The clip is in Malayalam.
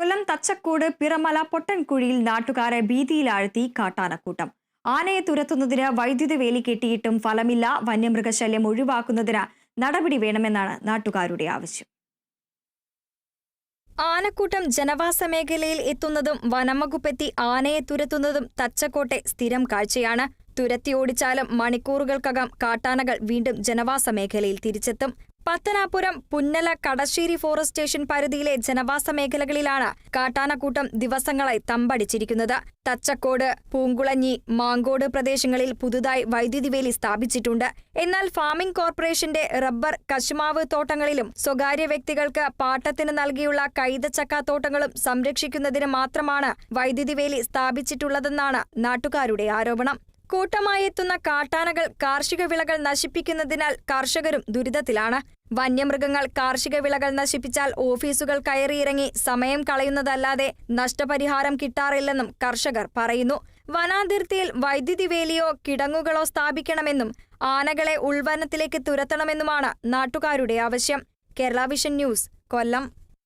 കൊല്ലം തച്ചക്കോട് പിറമല പൊട്ടൻകുഴിയിൽ നാട്ടുകാരെ ഭീതിയിലാഴ്ത്തി കാട്ടാനക്കൂട്ടം. ആനയെ തുരത്തുന്നതിന് വൈദ്യുതി വേലി കെട്ടിയിട്ടും ഫലമില്ല വന്യമൃഗശല്യം ഒഴിവാക്കുന്നതിന് നടപടി വേണമെന്നാണ് നാട്ടുകാരുടെ ആവശ്യം. ആനക്കൂട്ടം ജനവാസ മേഖലയിൽ എത്തുന്നതും വനംവകുപ്പെത്തി ആനയെ തുരത്തുന്നതും തച്ചക്കോട്ടെ സ്ഥിരം കാഴ്ചയാണ്. തുരത്തി ഓടിച്ചാലും മണിക്കൂറുകൾക്കകം കാട്ടാനകൾ വീണ്ടും ജനവാസ മേഖലയിൽ തിരിച്ചെത്തും. പത്തനാപുരം പുന്നല കടശ്ശേരി ഫോറസ്റ്റ് സ്റ്റേഷൻ പരിധിയിലെ ജനവാസ മേഖലകളിലാണ് കാട്ടാനക്കൂട്ടം ദിവസങ്ങളായി തമ്പടിച്ചിരിക്കുന്നത്. തച്ചക്കോട് പൂങ്കുളഞ്ഞി മാങ്കോട് പ്രദേശങ്ങളിൽ പുതുതായി വൈദ്യുതി വേലി സ്ഥാപിച്ചിട്ടുണ്ട്. എന്നാൽ ഫാമിംഗ് കോർപ്പറേഷന്റെ റബ്ബർ കശുമാവ് തോട്ടങ്ങളിലും സ്വകാര്യ വ്യക്തികൾക്ക് പാട്ടത്തിന് നൽകിയുള്ള കൈതച്ചക്ക തോട്ടങ്ങളും സംരക്ഷിക്കുന്നതിന് മാത്രമാണ് വൈദ്യുതി വേലി സ്ഥാപിച്ചിട്ടുള്ളതെന്നാണ് നാട്ടുകാരുടെ ആരോപണം. കൂട്ടമായി എത്തുന്ന കാട്ടാനകൾ കാർഷിക വിളകൾ നശിപ്പിക്കുന്നതിനാൽ കർഷകരും ദുരിതത്തിലാണ്. വന്യമൃഗങ്ങൾ കാർഷിക വിളകൾ നശിപ്പിച്ചാൽ ഓഫീസുകൾ കയറിയിറങ്ങി സമയം കളയുന്നതല്ലാതെ നഷ്ടപരിഹാരം കിട്ടാറില്ലെന്നും കർഷകർ പറയുന്നു. വനാതിർത്തിയിൽ വൈദ്യുതി വേലിയോ കിടങ്ങുകളോ സ്ഥാപിക്കണമെന്നും ആനകളെ ഉൾവനത്തിലേക്ക് തുരത്തണമെന്നുമാണ് നാട്ടുകാരുടെ ആവശ്യം. Kerala vision news Kollam.